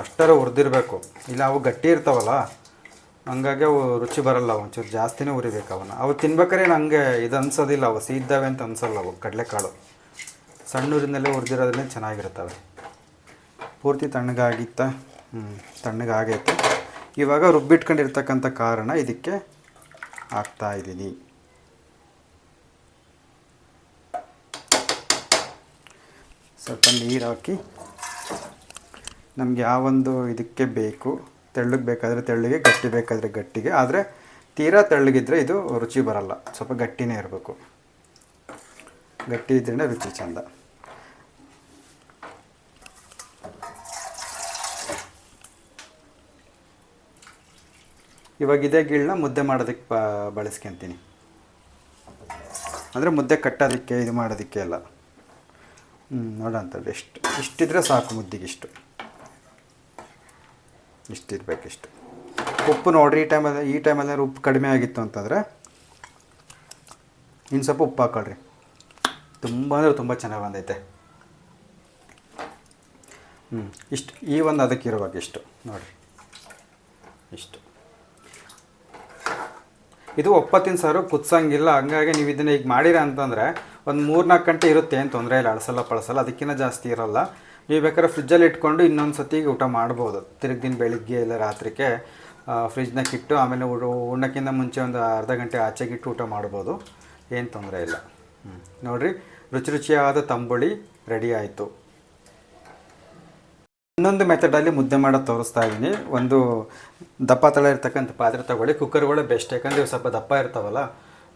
ಅಷ್ಟರ ಉರಿದಿರಬೇಕು. ಇಲ್ಲ ಅವು ಗಟ್ಟಿ ಇರ್ತಾವಲ್ಲ, ಹಂಗಾಗಿ ಅವು ರುಚಿ ಬರಲ್ಲ, ಒಂಚೂರು ಜಾಸ್ತಿನೇ ಉರಿಬೇಕು ಅವನ್ನ. ಅವು ತಿನ್ಬೇಕಾರೆ ನನಗೆ ಇದು ಅನ್ಸೋದಿಲ್ಲ. ಅವು ಸೀದ್ದಾವೆ ಅಂತ ಅನ್ಸಲ್ಲ ಅವು ಕಡಲೆಕಾಳು. ಸಣ್ಣ ಊರಿನಲ್ಲೇ ಹುರಿದಿರೋದ್ರೇ ಚೆನ್ನಾಗಿರ್ತವೆ ಪೂರ್ತಿ ತಣ್ಣಗಾಗಿತ್ತ ತಣ್ಣಗಾಗೈತೆ. ಇವಾಗ ರುಬ್ಬಿಟ್ಕೊಂಡಿರ್ತಕ್ಕಂಥ ಕಾರಣ ಇದಕ್ಕೆ ಹಾಕ್ತಾ ಇದ್ದೀನಿ. ಸ್ವಲ್ಪ ನೀರು ಹಾಕಿ. ನಮಗೆ ಯಾವೊಂದು ಇದಕ್ಕೆ ಬೇಕು, ತೆಳ್ಳಗೆ ಬೇಕಾದರೆ ತೆಳ್ಳಗೆ, ಗಟ್ಟಿ ಬೇಕಾದರೆ ಗಟ್ಟಿಗೆ, ಆದರೆ ತೀರಾ ತೆಳ್ಳಗಿದ್ರೆ ಇದು ರುಚಿ ಬರಲ್ಲ, ಸ್ವಲ್ಪ ಗಟ್ಟಿನೇ ಇರಬೇಕು. ಗಟ್ಟಿ ಇದ್ರೇ ರುಚಿ ಚೆಂದ. ಇವಾಗ ಇದೇ ಗಿಳನ್ನ ಮುದ್ದೆ ಮಾಡೋದಕ್ಕೆ ಬಳಸ್ಕೊತೀನಿ. ಅಂದರೆ ಮುದ್ದೆ ಕಟ್ಟೋದಕ್ಕೆ, ಇದು ಮಾಡೋದಕ್ಕೆ ಎಲ್ಲ. ಹ್ಞೂ ನೋಡೋಂಥದ್ದು ಎಷ್ಟು, ಇಷ್ಟಿದ್ರೆ ಸಾಕು ಮುದ್ದಿಗೆ ಇಷ್ಟು. ಇಷ್ಟಿರ್ಬೇಕಿಷ್ಟು ಉಪ್ಪು ನೋಡ್ರಿ, ಈ ಟೈಮಲ್ಲಿ ಈ ಟೈಮಲ್ಲಿ ಉಪ್ಪು ಕಡಿಮೆ ಆಗಿತ್ತು ಅಂತಂದರೆ, ಇನ್ನು ಸ್ವಲ್ಪ ಉಪ್ಪು ಹಾಕೊಳ್ರಿ. ತುಂಬ ಅಂದರೆ ತುಂಬ ಚೆನ್ನಾಗಿ ಬಂದೈತೆ. ಹ್ಞೂ ಇಷ್ಟು, ಈ ಒಂದು ಅದಕ್ಕೆ ಇರುವಾಗ ಇಷ್ಟು, ನೋಡಿರಿ. ಇಷ್ಟು. ಇದು ಒಪ್ಪತ್ತಿನ ಸಾರು ಕುದ್ಸಂಗಿಲ್ಲ ಹಂಗಾಗಿ ನೀವು ಇದನ್ನ ಈಗ ಮಾಡಿರ ಅಂತಂದರೆ ಒಂದು ಮೂರ್ನಾಲ್ಕು ಗಂಟೆ ಇರುತ್ತೆ, ಏನು ತೊಂದರೆ ಇಲ್ಲ. ಅಳಸಲ್ಲ, ಪಳಸಲ್ಲ ಅದಕ್ಕಿಂತ ಜಾಸ್ತಿ ಇರಲ್ಲ. ನೀವು ಬೇಕಾದ್ರೆ ಫ್ರಿಜ್ಜಲ್ಲಿ ಇಟ್ಕೊಂಡು ಇನ್ನೊಂದು ಸತಿಗೆ ಊಟ ಮಾಡ್ಬೋದು. ತಿರುಗಿ ದಿನ ಬೆಳಿಗ್ಗೆ ಇಲ್ಲ ರಾತ್ರಿಗೆ ಫ್ರಿಜ್ನಾಗ ಇಟ್ಟು ಆಮೇಲೆ ಉಣ್ಣಕ್ಕಿಂತ ಮುಂಚೆ ಒಂದು ಅರ್ಧ ಗಂಟೆ ಆಚೆಗಿಟ್ಟು ಊಟ ಮಾಡ್ಬೋದು. ಏನು ತೊಂದರೆ ಇಲ್ಲ. ಹ್ಞೂ ನೋಡಿರಿ, ರುಚಿ ರುಚಿಯಾದ ತಂಬುಳಿ ರೆಡಿ ಆಯಿತು. ಇನ್ನೊಂದು ಮೆಥಡಲ್ಲಿ ಮುದ್ದೆ ಮಾಡೋದು ತೋರಿಸ್ತಾ ಇದ್ದೀನಿ. ಒಂದು ದಪ್ಪ ತಳ ಇರ್ತಕ್ಕಂಥ ಪಾತ್ರೆ ತಗೊಳ್ಳಿ. ಕುಕ್ಕರ್ಗಳೇ ಬೆಸ್ಟ್ ಯಾಕಂದರೆ ಸ್ವಲ್ಪ ದಪ್ಪ ಇರ್ತಾವಲ್ಲ,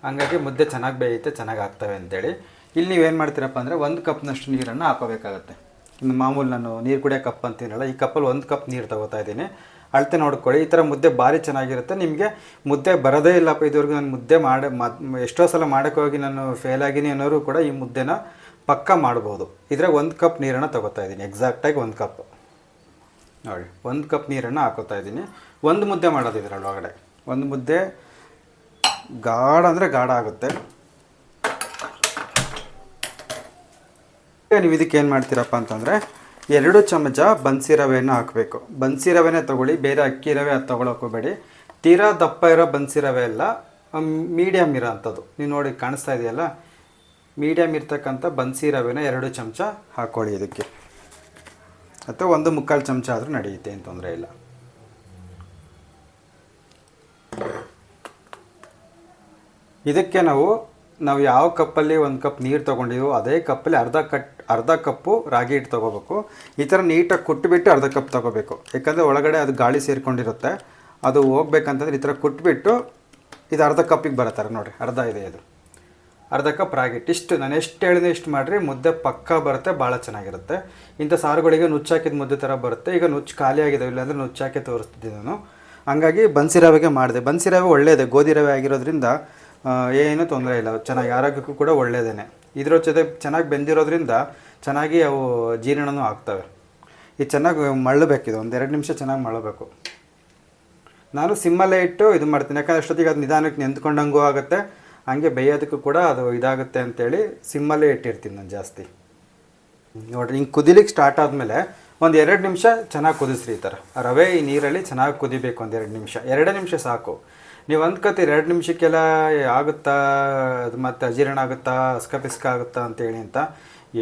ಹಂಗಾಗಿ ಮುದ್ದೆ ಚೆನ್ನಾಗಿ ಬೇಯುತ್ತೆ, ಚೆನ್ನಾಗಿ ಆಗ್ತವೆ ಅಂತೇಳಿ. ಇಲ್ಲಿ ನೀವೇನು ಮಾಡ್ತೀರಪ್ಪ ಅಂದರೆ ಒಂದು ಕಪ್ನಷ್ಟು ನೀರನ್ನು ಹಾಕೋಬೇಕಾಗುತ್ತೆ. ಇನ್ನು ಮಾಮೂಲು ನಾನು ನೀರು ಕುಡಿಯೋ ಕಪ್ ಅಂತೀನಲ್ಲ, ಈ ಕಪ್ಪಲ್ಲಿ ಒಂದು ಕಪ್ ನೀರು ತಗೋತಾ ಇದ್ದೀನಿ. ಅಳತೆ ನೋಡ್ಕೊಳ್ಳಿ. ಈ ಥರ ಮುದ್ದೆ ಭಾರಿ ಚೆನ್ನಾಗಿರುತ್ತೆ. ನಿಮಗೆ ಮುದ್ದೆ ಬರೋದೇ ಇಲ್ಲಪ್ಪ, ಇದುವರೆಗೂ ನಾನು ಮುದ್ದೆ ಮಾಡಿ ಎಷ್ಟೋ ಸಲ ಮಾಡೋಕ್ಕೋಗಿ ನಾನು ಫೇಲ್ ಆಗಿನಿ ಅನ್ನೋರು ಕೂಡ ಈ ಮುದ್ದೆನ ಪಕ್ಕ ಮಾಡ್ಬೋದು. ಇದ್ರಾಗ ಒಂದು ಕಪ್ ನೀರನ್ನು ತಗೋತಾ ಇದ್ದೀನಿ. ಎಕ್ಸಾಕ್ಟಾಗಿ ಒಂದು ಕಪ್. ನೋಡಿ, ಒಂದು ಕಪ್ ನೀರನ್ನು ಹಾಕೋತಾ ಇದ್ದೀನಿ. ಒಂದು ಮುದ್ದೆ ಮಾಡೋದು ಒಳಗಡೆ. ಒಂದು ಮುದ್ದೆ ಗಾಢ ಅಂದರೆ ಗಾಢ ಆಗುತ್ತೆ. ನೀವು ಇದಕ್ಕೆ ಏನು ಮಾಡ್ತೀರಪ್ಪ ಅಂತಂದರೆ, ಎರಡು ಚಮಚ ಬನ್ಸಿ ರವೆಯನ್ನು ಹಾಕಬೇಕು. ಬನ್ಸಿ ರವೆನೇ ತೊಗೊಳ್ಳಿ, ಬೇರೆ ಅಕ್ಕಿ ರವೆ ಅದು ತೊಗೊಳಕ್ಕೆ ಹೋಗಬೇಡಿ ತೀರಾ ದಪ್ಪ ಇರೋ ಬನ್ಸಿ ರವೆ ಎಲ್ಲ ಮೀಡಿಯಮ್ ಇರೋ ಅಂಥದ್ದು ನೀವು ನೋಡಿ ಕಾಣಿಸ್ತಾ ಇದೆಯಲ್ಲ? ಮೀಡಿಯಮ್ ಇರ್ತಕ್ಕಂಥ ಬನ್ಸಿ ರವೆನ ಎರಡು ಚಮಚ ಹಾಕ್ಕೊಳ್ಳಿ ಇದಕ್ಕೆ. ಅಥವಾ ಒಂದು ಮುಕ್ಕಾಲು ಚಮಚ ಆದರೂ ನಡೆಯುತ್ತೆ, ಏನು ತೊಂದರೆ ಇಲ್ಲ. ಇದಕ್ಕೆ ನಾವು ನಾವು ಯಾವ ಕಪ್ಪಲ್ಲಿ ಒಂದು ಕಪ್ ನೀರು ತೊಗೊಂಡಿವೋ ಅದೇ ಕಪ್ಪಲ್ಲಿ ಅರ್ಧ ಕಟ್, ಅರ್ಧ ಕಪ್ಪು ರಾಗಿ ಹಿಟ್ಟು ತೊಗೋಬೇಕು. ಈ ಥರ ನೀಟಾಗಿ ಕುಟ್ಬಿಟ್ಟು ಅರ್ಧ ಕಪ್ ತೊಗೋಬೇಕು. ಯಾಕಂದರೆ ಒಳಗಡೆ ಅದು ಗಾಳಿ ಸೇರಿಕೊಂಡಿರುತ್ತೆ. ಅದು ಹೋಗ್ಬೇಕಂತಂದ್ರೆ ಈ ಥರ ಕುಟ್ಬಿಟ್ಟು ಇದು ಅರ್ಧ ಕಪ್ಪಿಗೆ ಬರತ್ತಾರೆ ನೋಡಿರಿ, ಅರ್ಧ ಇದೆ ಇದು ಅರ್ಧ ಕಪ್ ರಾಗಿ ಹಿಟ್ಟು ಇಷ್ಟು, ನಾನು ಎಷ್ಟು ಹೇಳಿದೆ ಇಷ್ಟು ಮಾಡಿರಿ, ಮುದ್ದೆ ಪಕ್ಕ ಬರುತ್ತೆ, ಭಾಳ ಚೆನ್ನಾಗಿರುತ್ತೆ. ಇಂಥ ಸಾರುಗಳಿಗೆ ನುಚ್ಚಾಕಿದ ಮುದ್ದೆ ಥರ ಬರುತ್ತೆ. ಈಗ ನುಚ್ಚು ಖಾಲಿ ಆಗಿದೆ, ಇಲ್ಲಾಂದರೆ ನುಚ್ಚಾಕಿ ತೋರಿಸ್ತಿದ್ದೆ ನಾನು. ಹಂಗಾಗಿ ಬನ್ಸಿ ರವೆಗೆ ಮಾಡಿದೆ. ಬನ್ಸಿ ರವೆ ಒಳ್ಳೆಯದೇ ಗೋಧಿ ರವೆ ಆಗಿರೋದ್ರಿಂದ ಏನೂ ತೊಂದರೆ ಇಲ್ಲ. ಚೆನ್ನಾಗಿ ಆರೋಗ್ಯಕ್ಕೂ ಕೂಡ ಒಳ್ಳೆಯದೇ ಇದ್ರ ಜೊತೆ ಚೆನ್ನಾಗಿ ಬೆಂದಿರೋದ್ರಿಂದ ಚೆನ್ನಾಗಿ ಅವು ಜೀರ್ಣನೂ ಆಗ್ತವೆ. ಇದು ಚೆನ್ನಾಗಿ ಮಳ್ಳಬೇಕಿದು ಒಂದು ಎರಡು ನಿಮಿಷ ಚೆನ್ನಾಗಿ ಮಳ್ಳಬೇಕು. ನಾನು ಸಿಮ್ಮಲ್ಲೇ ಇಟ್ಟು ಇದು ಮಾಡ್ತೀನಿ. ಯಾಕಂದರೆ ಅಷ್ಟೊತ್ತಿಗೆ ಅದು ನಿಧಾನಕ್ಕೆ ನೆಂದ್ಕೊಂಡಂಗೂ ಆಗುತ್ತೆ. ಹಂಗೆ ಬೇಯೋದಕ್ಕೂ ಕೂಡ ಅದು ಇದಾಗುತ್ತೆ ಅಂತೇಳಿ ಸಿಮ್ಮಲ್ಲೇ ಇಟ್ಟಿರ್ತೀನಿ ನಾನು ಜಾಸ್ತಿ. ನೋಡಿರಿ, ಹಿಂಗೆ ಕುದಿಲಿಕ್ಕೆ ಸ್ಟಾರ್ಟ್ ಆದಮೇಲೆ ಒಂದು ಎರಡು ನಿಮಿಷ ಚೆನ್ನಾಗಿ ಕುದಿಸ್ರಿ ಈ ಥರ ರವೆ ಈ ನೀರಲ್ಲಿ ಚೆನ್ನಾಗಿ ಕುದಿಬೇಕು ಒಂದು ಎರಡು ನಿಮಿಷ. ಎರಡೇ ನಿಮಿಷ ಸಾಕು. ನೀವು ಅಂದ್ಕೋತೀರಿ ಎರಡು ನಿಮಿಷಕ್ಕೆಲ್ಲ ಆಗುತ್ತಾ, ಅದು ಮತ್ತೆ ಅಜೀರ್ಣ ಆಗುತ್ತಾ ಅಸ್ಕ ಪಿಸ್ಕ ಆಗುತ್ತಾ ಅಂತೇಳಿ ಅಂತ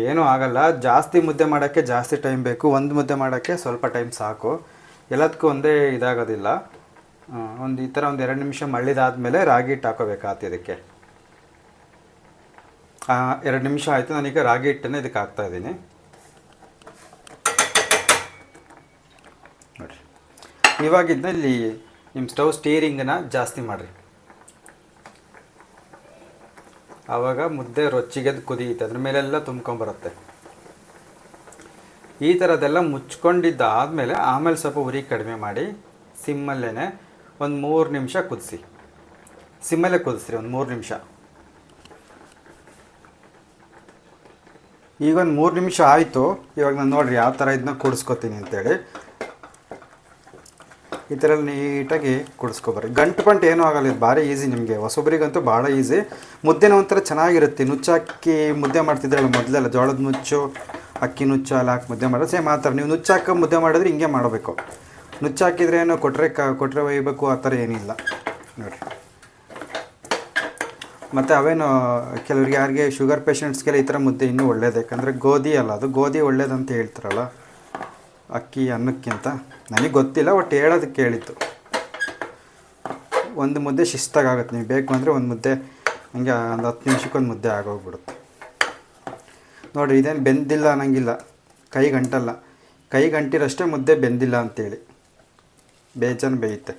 ಏನೂ ಆಗಲ್ಲ. ಜಾಸ್ತಿ ಮುದ್ದೆ ಮಾಡೋಕ್ಕೆ ಜಾಸ್ತಿ ಟೈಮ್ ಬೇಕು. ಒಂದು ಮುದ್ದೆ ಮಾಡೋಕ್ಕೆ ಸ್ವಲ್ಪ ಟೈಮ್ ಸಾಕು. ಎಲ್ಲದಕ್ಕೂ ಒಂದೇ ಇದಾಗೋದಿಲ್ಲ. ಒಂದು ಈ ಥರ ಒಂದು ಎರಡು ನಿಮಿಷ ಮಳ್ಳಿದಾದಮೇಲೆ ರಾಗಿ ಹಿಟ್ಟು ಹಾಕೋಬೇಕಾಗ್ತಿ ಇದಕ್ಕೆ? ಎರಡು ನಿಮಿಷ ಆಯಿತು, ನಾನೀಗ ರಾಗಿ ಹಿಟ್ಟನ್ನು ಇದಕ್ಕೆ ಹಾಕ್ತಾ ಇದ್ದೀನಿ. ನೋಡಿರಿ. ಇವಾಗಿದ್ದ ಇಲ್ಲಿ ನಿಮ್ಮ ಸ್ಟವ್ ಸ್ಟೀರಿಂಗನ್ನ ಜಾಸ್ತಿ ಮಾಡಿರಿ. ಆವಾಗ ಮುದ್ದೆ ರೊಚ್ಚಿಗೆದ್ದು ಕುದಿಯುತ್ತೆ, ಅದ್ರ ಮೇಲೆಲ್ಲ ತುಂಬ್ಕೊಂಬರುತ್ತೆ. ಈ ಥರದ್ದೆಲ್ಲ ಮುಚ್ಕೊಂಡಿದ್ದಾದಮೇಲೆ ಆಮೇಲೆ ಸ್ವಲ್ಪ ಉರಿ ಕಡಿಮೆ ಮಾಡಿ ಸಿಮ್ಮಲ್ಲೇ ಒಂದು ಮೂರು ನಿಮಿಷ ಕುದಿಸಿ. ಸಿಮ್ಮಲ್ಲೇ ಕುದಿಸ್ರಿ, ಒಂದು ಮೂರು ನಿಮಿಷ. ಈಗ ಒಂದು ಮೂರು ನಿಮಿಷ ಆಯಿತು. ಇವಾಗ ನಾನು ನೋಡಿರಿ ಯಾವ ಥರ ಇದನ್ನ ಕುಡಿಸ್ಕೊತೀನಿ ಅಂತೇಳಿ. ಈ ಥರ ನೀಟಾಗಿ ಕುಡಿಸ್ಕೊಬರ್ರಿ. ಗಂಟು ಪಂಟು ಏನೂ ಆಗಲ್ಲ, ಇದು ಭಾರಿ ಈಸಿ ನಿಮಗೆ. ಹೊಸೊಬ್ಬರಿಗಂತೂ ಭಾಳ ಈಸಿ ಮುದ್ದೆನ ಒಂಥರ ಚೆನ್ನಾಗಿರುತ್ತೆ. ನುಚ್ಚಾಕಿ ಮುದ್ದೆ ಮಾಡ್ತಿದ್ರಲ್ಲ ಮೊದಲೆಲ್ಲ, ಜೋಳದ ನುಚ್ಚು, ಅಕ್ಕಿ ನುಚ್ಚು ಎಲ್ಲ ಹಾಕಿ ಮುದ್ದೆ ಮಾಡೋದು ಸೇಮ್ ಆ ಥರ ನೀವು ನುಚ್ಚಾಕ ಮುದ್ದೆ ಮಾಡಿದ್ರೆ ಹಿಂಗೆ ಮಾಡಬೇಕು. ನುಚ್ಚಾಕಿದ್ರೆ ಏನೋ ಕೊಟ್ಟರೆ ಕ ಕೊಟ್ಟರೆ ಒಯ್ಯಬೇಕು ಆ ಥರ ಏನಿಲ್ಲ. ನೋಡಿರಿ. ಮತ್ತು ಅವೇನು, ಕೆಲವ್ರಿಗೆ ಯಾರಿಗೆ ಶುಗರ್ ಪೇಷಂಟ್ಸ್ಗೆಲ್ಲ ಈ ಥರ ಮುದ್ದೆ ಇನ್ನೂ ಒಳ್ಳೇದು? ಯಾಕಂದರೆ ಗೋಧಿ ಅಲ್ಲ, ಅದು ಗೋಧಿ ಒಳ್ಳೇದಂತ ಹೇಳ್ತಾರಲ್ಲ, ಅಕ್ಕಿ, ಅನ್ನಕ್ಕಿಂತ. ನನಗೆ ಗೊತ್ತಿಲ್ಲ ಒಟ್ಟು ಹೇಳೋದಕ್ಕೆ ಹೇಳಿತ್ತು ಒಂದು ಮುದ್ದೆ ಶಿಸ್ತಾಗುತ್ತೆ ನೀವು ಬೇಕು ಅಂದರೆ ಒಂದು ಮುದ್ದೆ, ಹಂಗೆ ಒಂದು ಹತ್ತು ನಿಮಿಷಕ್ಕೆ ಒಂದು ಮುದ್ದೆ ಆಗೋಗ್ಬಿಡುತ್ತೆ. ನೋಡಿರಿ, ಇದೇನು ಬೆಂದಿಲ್ಲ ಅನ್ನಂಗಿಲ್ಲ. ಕೈ ಗಂಟಲ್ಲ. ಕೈ ಗಂಟಿರಷ್ಟೇ ಮುದ್ದೆ ಬೆಂದಿಲ್ಲ ಅಂತೇಳಿ. ಬೇಜಾನ್ ಬೇಯುತ್ತೆ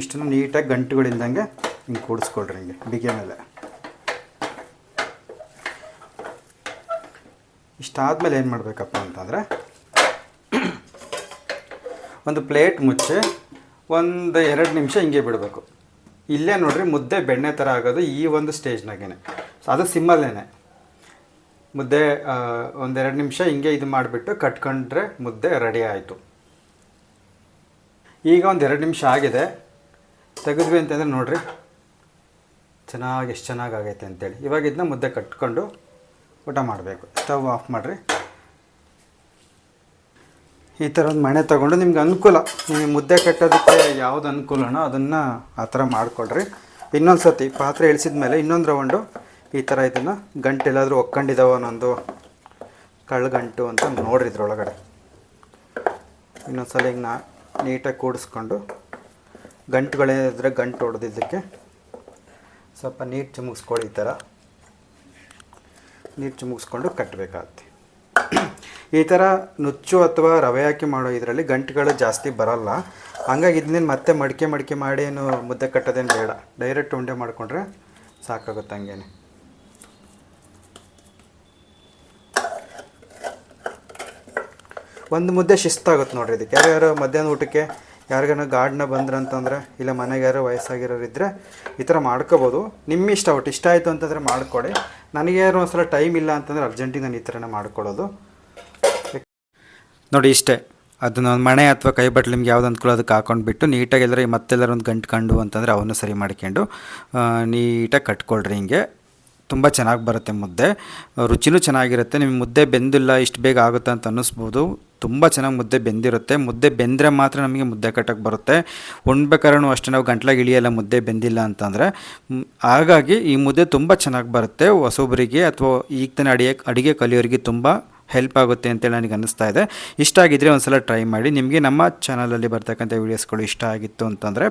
ಇಷ್ಟನ್ನು ನೀಟಾಗಿ ಗಂಟುಗಳಿಲ್ದಂಗೆ ಹಿಂಗೆ ಕೂಡಿಸ್ಕೊಳ್ರಿ ಹಿಂಗೆ, ಬಿಗೆ ಮೇಲೆ ಇಷ್ಟಾದಮೇಲೆ ಏನು ಮಾಡಬೇಕಪ್ಪ ಅಂತಂದರೆ, ಒಂದು ಪ್ಲೇಟ್ ಮುಚ್ಚಿ ಒಂದು ಎರಡು ನಿಮಿಷ ಹಿಂಗೆ ಬಿಡಬೇಕು. ಇಲ್ಲೇ ನೋಡ್ರಿ ಮುದ್ದೆ ಬೆಣ್ಣೆ ಥರ ಆಗೋದು ಈ ಒಂದು ಸ್ಟೇಜ್ನಾಗೇನೆ. ಸೊ ಅದು ಸಿಮ್ಮಲ್ಲೇನೆ ಮುದ್ದೆ ಒಂದೆರಡು ನಿಮಿಷ ಹಿಂಗೆ ಇದು ಮಾಡಿಬಿಟ್ಟು ಕಟ್ಕೊಂಡ್ರೆ ಮುದ್ದೆ ರೆಡಿ ಆಯಿತು. ಈಗ ಒಂದು ಎರಡು ನಿಮಿಷ ಆಗಿದೆ. ತೆಗೆದ್ವಿ ಅಂತಂದರೆ ನೋಡಿರಿ. ಚೆನ್ನಾಗಿ ಎಷ್ಟು ಚೆನ್ನಾಗಿ ಆಗೈತೆ ಅಂತೇಳಿ. ಇವಾಗ ಇದನ್ನ ಮುದ್ದೆ ಕಟ್ಕೊಂಡು ಊಟ ಮಾಡಬೇಕು. ಸ್ಟವ್ ಆಫ್ ಮಾಡಿರಿ. ಈ ಥರ ಒಂದು ಮಣೆ ತೊಗೊಂಡು ನಿಮ್ಗೆ ಅನುಕೂಲ. ನೀವು ಮುದ್ದೆ ಕಟ್ಟೋದಕ್ಕೆ ಯಾವುದು ಅನುಕೂಲನೋ ಅದನ್ನು ಆ ಥರ ಮಾಡಿಕೊಡ್ರಿ ಇನ್ನೊಂದು ಸತಿ ಪಾತ್ರೆ ಇಳಿಸಿದ ಮೇಲೆ ಇನ್ನೊಂದು ರೌಂಡು ಈ ಥರ ಇದನ್ನು ಗಂಟು ಎಲ್ಲಾದರೂ ಒಕ್ಕೊಂಡಿದ್ದಾವ ಅನ್ನೊಂದು ಕಳ್ಗಂಟು ಅಂತ ನೋಡ್ರಿ ಇದ್ರೊಳಗಡೆ. ಇನ್ನೊಂದು ಸಲ ಈಗ ನಾ ನೀಟಾಗಿ ಕೂಡಿಸ್ಕೊಂಡು ಗಂಟುಗಳೇನಿದ್ರೆ ಗಂಟು ಹೊಡೆದಿದ್ದಕ್ಕೆ ಸ್ವಲ್ಪ ನೀರು ಚಿಮುಗಿಸ್ಕೊಳ್ಳಿ ಈ ಥರ. ನೀರು ಚಿಮುಗಿಸ್ಕೊಂಡು ಕಟ್ಟಬೇಕಾಗತ್ತೆ. ಈ ಥರ ನುಚ್ಚು ಅಥವಾ ರವೆ ಹಾಕಿ ಮಾಡೋ ಇದರಲ್ಲಿ ಗಂಟುಗಳು ಜಾಸ್ತಿ ಬರಲ್ಲ. ಹಂಗಾಗಿ ಇದನ್ನೇನು ಮತ್ತೆ ಮಡಿಕೆ ಮಡಿಕೆ ಮಾಡಿ ಏನು ಮುದ್ದೆ ಕಟ್ಟೋದೇನು ಬೇಡ. ಡೈರೆಕ್ಟ್ ಉಂಡೆ ಮಾಡಿಕೊಂಡ್ರೆ ಸಾಕಾಗುತ್ತೆ ಹಂಗೇನೆ. ಒಂದು ಮುದ್ದೆ ಶಿಸ್ತಾಗುತ್ತೆ ನೋಡ್ರಿ ಇದಕ್ಕೆ. ಯಾರ್ಯಾರು ಮಧ್ಯಾಹ್ನ ಊಟಕ್ಕೆ ಯಾರಿಗಾನ ಗಾರ್ಡ್ನ ಬಂದ್ರಂತಂದ್ರೆ, ಇಲ್ಲ ಮನೆಗೆ ಯಾರು ವಯಸ್ಸಾಗಿರೋರು ಇದ್ದರೆ ಈ ಥರ ಮಾಡ್ಕೋಬೋದು. ನಿಮ್ಮ ಇಷ್ಟ, ಒಟ್ಟು ಇಷ್ಟ ಆಯಿತು ಅಂತಂದರೆ ಮಾಡಿಕೊಡಿ. ನನಗೆ ಯಾರು ಒಂದ್ಸಲ ಟೈಮ್ ಇಲ್ಲ ಅಂತಂದರೆ ಅರ್ಜೆಂಟಿಗೆ ನಾನು ಈ ಥರನೇ ಮಾಡ್ಕೊಳ್ಳೋದು. ನೋಡಿ ಇಷ್ಟೇ, ಅದನ್ನ ಒಂದು ಮಣೆ ಅಥವಾ ಕೈ ಬಟ್ಲು ನಿಮ್ಗೆ ಯಾವ್ದು ಅನುಕೂಲ ಅದಕ್ಕೆ ಹಾಕೊಂಡ್ಬಿಟ್ಟು ನೀಟಾಗಿ ಎಲ್ಲರೂ ಮತ್ತೆಲ್ಲರೂ ಒಂದು ಗಂಟು ಕಂಡು ಅಂತಂದರೆ ಅವನ್ನು ಸರಿ ಮಾಡ್ಕೊಂಡು ನೀಟಾಗಿ ಕಟ್ಕೊಳ್ರಿ ಹಿಂಗೆ. ತುಂಬ ಚೆನ್ನಾಗಿ ಬರುತ್ತೆ ಮುದ್ದೆ. ರುಚಿನೂ ಚೆನ್ನಾಗಿರುತ್ತೆ. ನಿಮ್ಮ ಮುದ್ದೆ ಬೆಂದಿಲ್ಲ, ಇಷ್ಟು ಬೇಗ ಆಗುತ್ತೆ ಅಂತ ಅನ್ನಿಸ್ಬೋದು. ತುಂಬ ಚೆನ್ನಾಗಿ ಮುದ್ದೆ ಬೆಂದಿರುತ್ತೆ. ಮುದ್ದೆ ಬೆಂದರೆ ಮಾತ್ರ ನಮಗೆ ಮುದ್ದೆ ಕಟ್ಟಕ್ಕೆ ಬರುತ್ತೆ. ಉಣ್ಬೇಕಾದ್ರೂ ಅಷ್ಟೇ ನಾವು ಗಂಟ್ಲಾಗಿ ಇಳಿಯಲ್ಲ ಮುದ್ದೆ ಬೆಂದಿಲ್ಲ ಅಂತಂದರೆ. ಹಾಗಾಗಿ ಈ ಮುದ್ದೆ ತುಂಬ ಚೆನ್ನಾಗಿ ಬರುತ್ತೆ. ಹೊಸೊಬ್ಬರಿಗೆ ಅಥವಾ ಈಗ ತಾನೇ ಅಡಿಗೆ ಅಡುಗೆ ಕಲಿಯೋರಿಗೆ ತುಂಬ ಹೆಲ್ಪ್ ಆಗುತ್ತೆ ಅಂತೇಳಿ ನನಗೆ ಅನ್ನಿಸ್ತಾ ಇದೆ. ಇಷ್ಟ ಆಗಿದ್ದರೆ ಒಂದ್ಸಲ ಟ್ರೈ ಮಾಡಿ. ನಿಮಗೆ ನಮ್ಮ ಚಾನಲಲ್ಲಿ ಬರ್ತಕ್ಕಂಥ ವೀಡಿಯೋಸ್ಗಳು ಇಷ್ಟ ಆಗಿತ್ತು ಅಂತಂದರೆ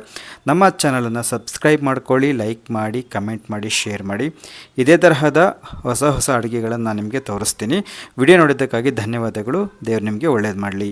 ನಮ್ಮ ಚಾನಲನ್ನು ಸಬ್ಸ್ಕ್ರೈಬ್ ಮಾಡ್ಕೊಳ್ಳಿ, ಲೈಕ್ ಮಾಡಿ, ಕಮೆಂಟ್ ಮಾಡಿ, ಶೇರ್ ಮಾಡಿ. ಇದೇ ತರಹದ ಹೊಸ ಹೊಸ ಅಡುಗೆಗಳನ್ನು ನಾನು ನಿಮಗೆ ತೋರಿಸ್ತೀನಿ. ವಿಡಿಯೋ ನೋಡಿದ್ದಕ್ಕಾಗಿ ಧನ್ಯವಾದಗಳು. ದೇವ್ರು ನಿಮಗೆ ಒಳ್ಳೇದು ಮಾಡಲಿ.